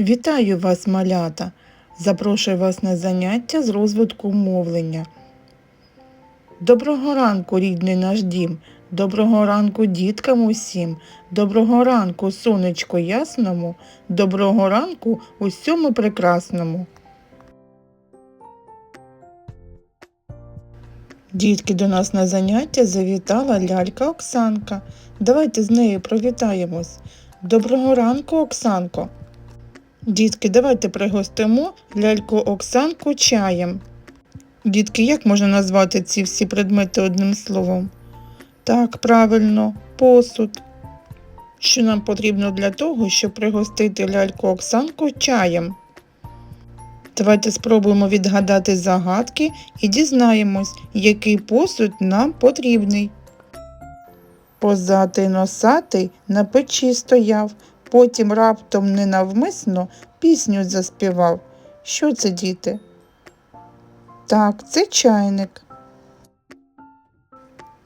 Вітаю вас, малята! Запрошую вас на заняття з розвитку мовлення. Доброго ранку, рідний наш дім. Доброго ранку діткам усім. Доброго ранку, сонечко ясному. Доброго ранку усьому прекрасному. Дітки до нас на заняття завітала лялька Оксанка. Давайте з нею привітаємось. Доброго ранку, Оксанко. Дітки, давайте пригостимо ляльку Оксанку чаєм. Дітки, як можна назвати ці всі предмети одним словом? Так, правильно, посуд. Що нам потрібно для того, щоб пригостити ляльку Оксанку чаєм? Давайте спробуємо відгадати загадки і дізнаємось, який посуд нам потрібний. Позатий носатий на печі стояв, потім раптом ненавмисно пісню заспівав. Що це, діти? Так, це чайник.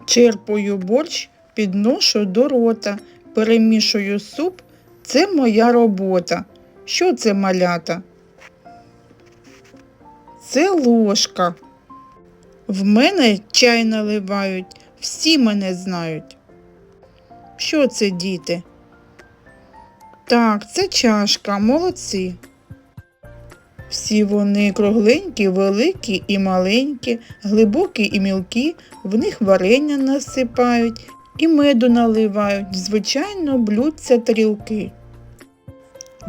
Черпаю борщ, підношу до рота, перемішую суп. Це моя робота. Що це малята? Це ложка. В мене чай наливають, всі мене знають. Що це, діти? Так, це чашка, молодці. Всі вони кругленькі, великі і маленькі, глибокі і мілкі, в них варення насипають і меду наливають, звичайно, блюдця тарілки.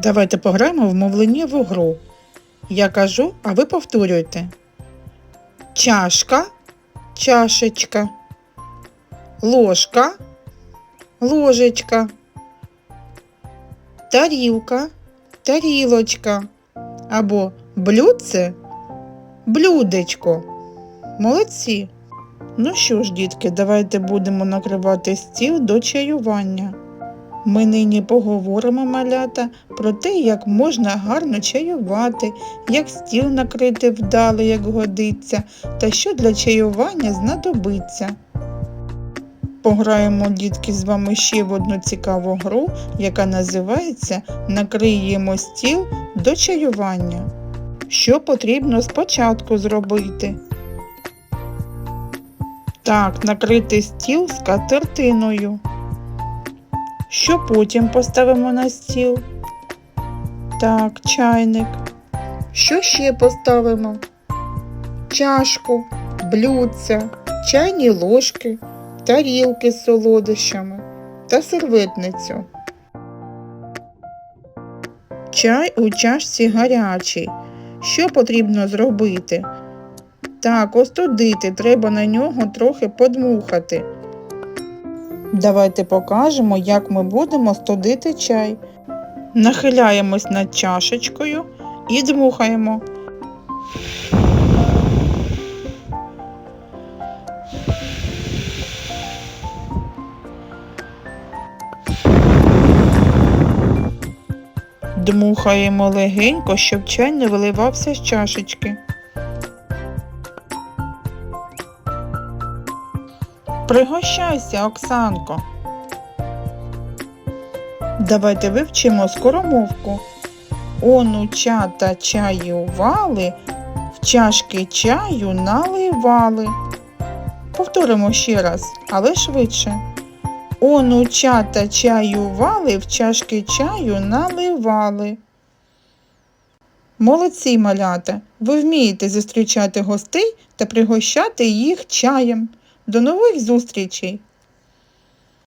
Давайте пограємо в мовленнєву гру. Я кажу, а ви повторюйте. Чашка, чашечка, ложка, ложечка, тарілка, тарілочка або блюдце, блюдечко. Молодці. Ну що ж, дітки, давайте будемо накривати стіл до чаювання. Ми нині поговоримо, малята, про те, як можна гарно чаювати, як стіл накрити вдало, як годиться, та що для чаювання знадобиться. Пограємо, дітки, з вами ще в одну цікаву гру, яка називається Накриємо стіл до чаювання. Що потрібно спочатку зробити? Так, накрити стіл скатертиною. Що потім поставимо на стіл? Так, чайник. Що ще поставимо? Чашку, блюдця, чайні ложки, тарілки з солодощами та серветницю. Чай у чашці гарячий. Що потрібно зробити? Так, остудити, треба на нього трохи подмухати. Давайте покажемо, як ми будемо студити чай. Нахиляємось над чашечкою і дмухаємо. Дмухаємо легенько, щоб чай не виливався з чашечки. Пригощайся, Оксанко. Давайте вивчимо скоромовку. Онучата чаювали, в чашки чаю наливали. Повторимо ще раз, але швидше. Онучата чаювали, в чашки чаю наливали. Молодці малята! Ви вмієте зустрічати гостей та пригощати їх чаєм. До нових зустрічей!